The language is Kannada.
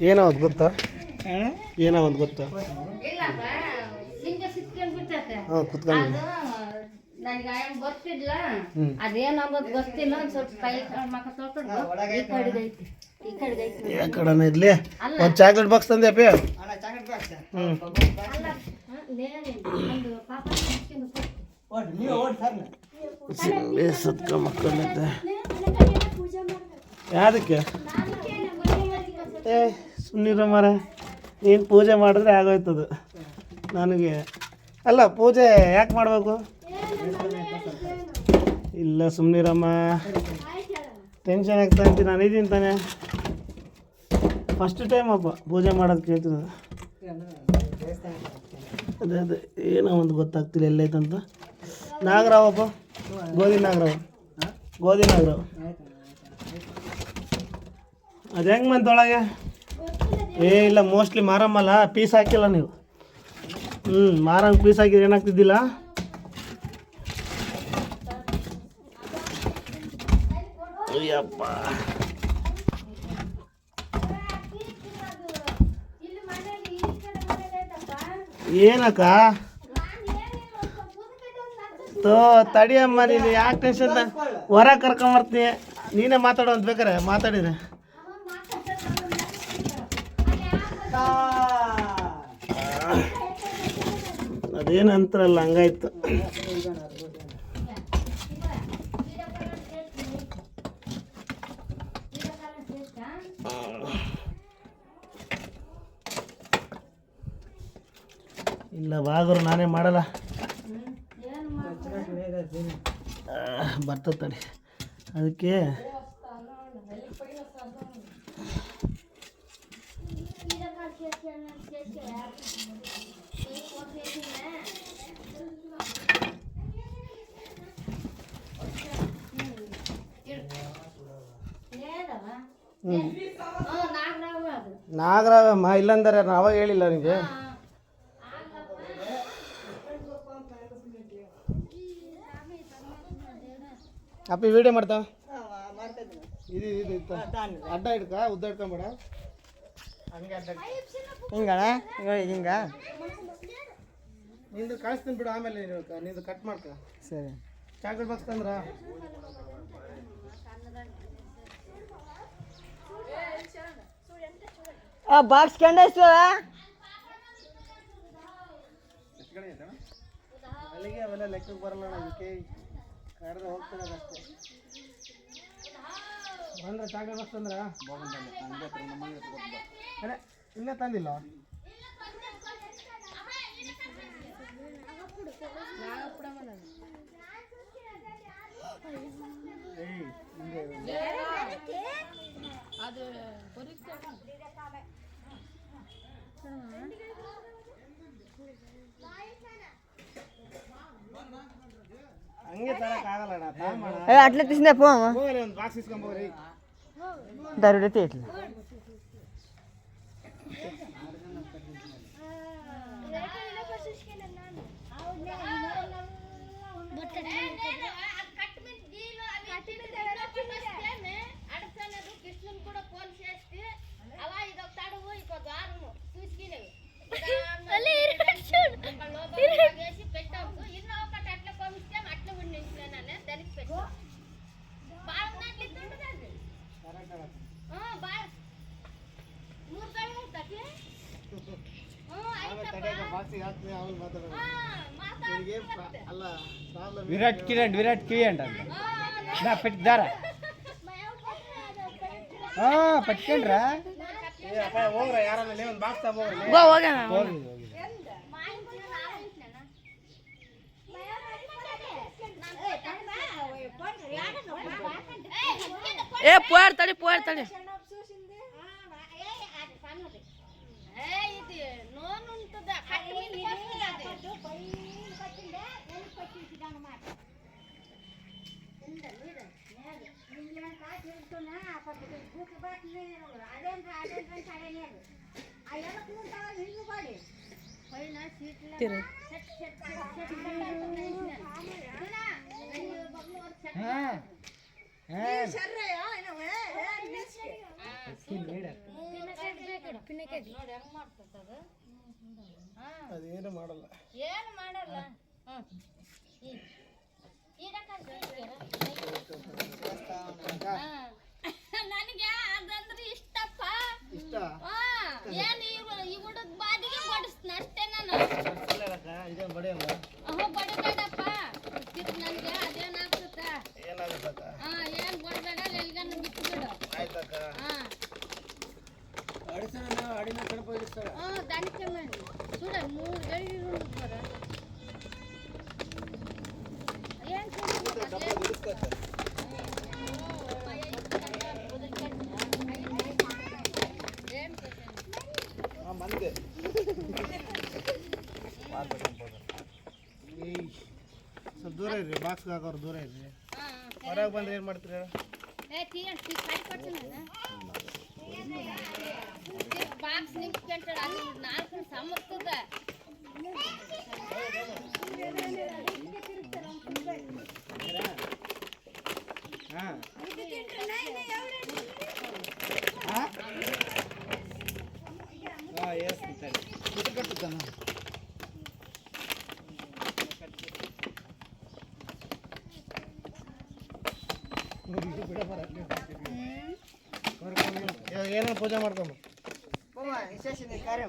ಏನೋ ಗೊತ್ತಾ? ಏನೋ ಒಂದು ಗೊತ್ತಾ? ಹಾಂ ಕುತ್ಕೊಂಡು ನನಗೆ ಇರಲಿ. ಒಂದು ಚಾಕ್ಲೇಟ್ ಬಾಕ್ಸ್ ತಂದೆ ಅಪ್ಪ. ಹ್ಞೂ ಸತ್ಕ ಯಾವ್ದಕ್ಕೆ? ಏ ಸುಮ್ಮನಿರ ಮರ, ನೀನು ಪೂಜೆ ಮಾಡಿದ್ರೆ ಆಗೋಯ್ತದು. ನನಗೆ. ಅಲ್ಲ, ಪೂಜೆ ಯಾಕೆ ಮಾಡಬೇಕು? ಇಲ್ಲ ಸುಮ್ಮನಿರಮ್ಮ ಟೆನ್ಷನ್ ಆಗ್ತಾ ಇದ್ದೀನಿ, ನಾನು ಇದ್ದೀನಿ ತಾನೆ. ಫಸ್ಟ್ ಟೈಮ್ ಅಪ್ಪ ಪೂಜೆ ಮಾಡೋದು ಕೇಳ್ತಿರೋದು. ಅದೇ ಅದೇ, ಏನೋ ಒಂದು ಗೊತ್ತಾಗ್ತಿಲ್ಲ, ಎಲ್ಲೈತಂತ. ನಾಗರಾವಪ್ಪ ಗೋಧಿ ನಾಗರಾವ್. ಗೋಧಿ ನಾಗರಾವ್. ಅದು ಹೆಂಗೆ ಮಂತೊಳಗೆ ಏ ಇಲ್ಲ ಮೋಸ್ಟ್ಲಿ ಮಾರಮ್ಮಲ್ಲ ಪೀಸ್ ಹಾಕಿಲ್ಲ ನೀವು. ಹ್ಞೂ ಮಾರಂಗೆ ಪೀಸ್ ಹಾಕಿದ್ರೆ ಏನಾಗ್ತಿದ್ದಿಲ್ಲ? ಅಯ್ಯಪ್ಪ. ಏನಕ್ಕ? ತೋ ತಡಿಯಮ್ಮ ನೀನು ಯಾಕೆ ಟೆನ್ಷನ್ ಹೊರ ಕರ್ಕೊಂಬರ್ತೀನಿ ನೀನೇ ಮಾತಾಡೋ ಅಂತ ಬೇಕಾರೆ ಮಾತಾಡಿದ್ರೆ. ಅದೇನು ಅಂತಾರಲ್ಲ ಹಂಗಾಯ್ತು. ಇಲ್ಲ ಬಾಗರು ನಾನೇ ಮಾಡಲ್ಲ. ಬರ್ತದೆ ತಡಿ. ಅದಕ್ಕೆ ನಾಗರಾವಮ್ಮ ಇಲ್ಲಂದರೆ ಅವಾಗ ಹೇಳಿಲ್ಲ ನಿಮಗೆ ಅಪ್ಪಿ ವಿಡಿಯೋ ಮಾಡ್ತಾ ಇದು ಇದು ಇತ್ತು ಅಡ್ಡ ಹಿಡ್ಕ ಉದ್ದ ಹಿಡ್ಕೊಂಬೇಡ ಹಂಗೆ ಅಡ್ಡ ಹಿಂಗಣ ಹಿಂಗ ನಿಂದು ಕಳಿಸ್ತೀನಿ ಬಿಡು ಆಮೇಲೆ ನೀನು ನಿಂದು ಕಟ್ ಮಾಡ್ಕ ಸರಿ ಚಾಕ್ಲೇಟ್ ಬಾಕ್ಸ್ ತಂದ್ರ ಆ ಬಾಕ್ಸ್ ಕಂಡ ಎಷ್ಟು ಅಲ್ಲಿಗೆ ಲೆಕ್ಕಕ್ಕೆ ಬರಲ್ಲ ಅದಕ್ಕೆ ಕಡ್ದು ಹೋಗ್ತಾರೆ ಅಷ್ಟೇ ಬಂದ್ರೆ ಚಾಕಲೇಟ್ ಬಸ್ ಅಂದ್ರೆ ಅರೆ ಇಲ್ಲೇ ತಂದಿಲ್ಲ ಏಯ್ ಹಿಂಗೆ அது பொரிச்சோம் అట్లా తీసిన దారుడు తీయట్లా కట్ మీద ಬೋಲ್ ಸೇಸ್ತಿ ಅವ ಇದೊಂದು ತಡವು ಇದೊಂದು ಆರು ಸೂಸ್ಕಿನವು పెట్టాము ఇన్నో ఒకటి అట్లా పంపిస్తే అట్లా ఉండించుకున్నాను దానికి పెట్టాము బాగా అట్లా ఇస్తుంటుందండి బాగా మూడు కళ్ళు తగ్గి విరాట్ కిరణ్ విరాట్ కివి అంటారు పెట్టి దారా ಹಾ ಪಟ್ಕೊಂಡ್ರ ಬಾ ಹೋಗೋಣ ಏ ಪೋರ್ ತಡಿ ಪೋರ್ ತಡಿ ನೋನು ಅದೇನು ಮಾಡಲ್ಲ ಏನು ಮಾಡಲ್ಲ ಕಡಪ ಇಡಿಸ್ತಾರ ಹಾ ದಾನಿಕೆ ಮಾಡಿ ಸುಡ ಮೂರು ಗಡಿ ಬರ ಏನ್ ಏನ್ ಮಂದೆ ಏಯ್ ಸ್ವಲ್ಪ ದೂರ ಇರ್ರಿ ಬಾಕ್ಸ್ಗೆ ಹಾಕೋರು ದೂರ ಇರ್ರಿ ಹಾ ಹೊರಗೆ ಬಂದ್ರೆ ಏನು ಮಾಡ್ತೀರಿ ಹೇಳು? ಏ ಟೀ ಟೀ ಕಾಯಿ ಕೊಡ್ತೀನಿ ಬಾಕ್ಸ್ ನಿಂತ್ಕೊಂಡ ಅಲ್ಲಿ ನಾಲ್ಕು ಸಮರ್ತದ ಹಾಂ ಹಾಂ ಎಸ್ ಇದು ಕಟ್ಟುತ್ತಾನ ಏನೋ ಪೂಜೆ ಮಾಡ್ಕೊಂಡು ವಿಶೇಷ ಕಾರ್ಯ